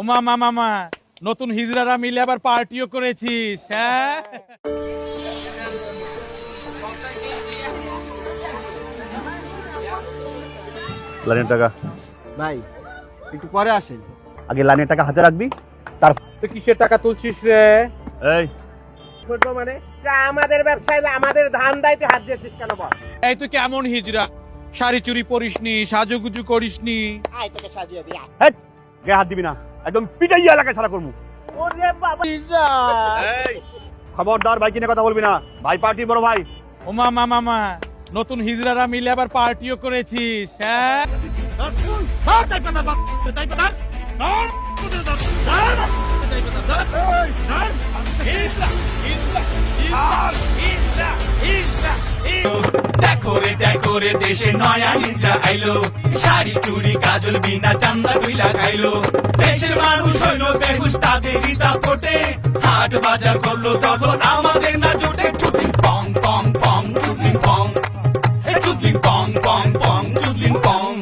ও মামা মামা নতুন হিজড়ারা মিলে আবার পার্টিও করেছিস হ্যাঁ? লাইনের টাকা। ভাই একটু পরে আসেন। আগে লাইনের টাকা হাতে রাখবি তার তুই কিসের টাকা তুলছিস রে? এই। করব মানে যা আমাদের ব্যবসায় আমাদের ধান দাইতে হাত দিয়েছিস কেন বল? এই তুই কেমন হিজড়া? শাড়ি চুরি পরিসনি সাজুগুজু করিসনি। আয় তোকে সাজিয়ে দিই গায়ে হাত দিবি না। একদম পিটাইয়া এলাকায় সারা করব। ওরে বাবা। খবরদার ভাই কিনে কথা বলবি না। ভাই পার্টি বড় ভাই। ও মামা মামা নতুন হিজরারা মিলে আবার পার্টিও করেছিস হ্যাঁ? দেখো রে দেখো দেশে নয়া হিজরা আইলো। শাড়ি, চুড়ি, কাজল, বিনা চান্দা তুই লাগাইলো। দেশের মানুষ হইল বেহুশ তাদেরই ফোটে। হাট বাজার করল তখন আমাদের না জোটে। চুতলিং পং পং পং চুতলিং পং। চুতলিং পং পং পং চুতলিং পং।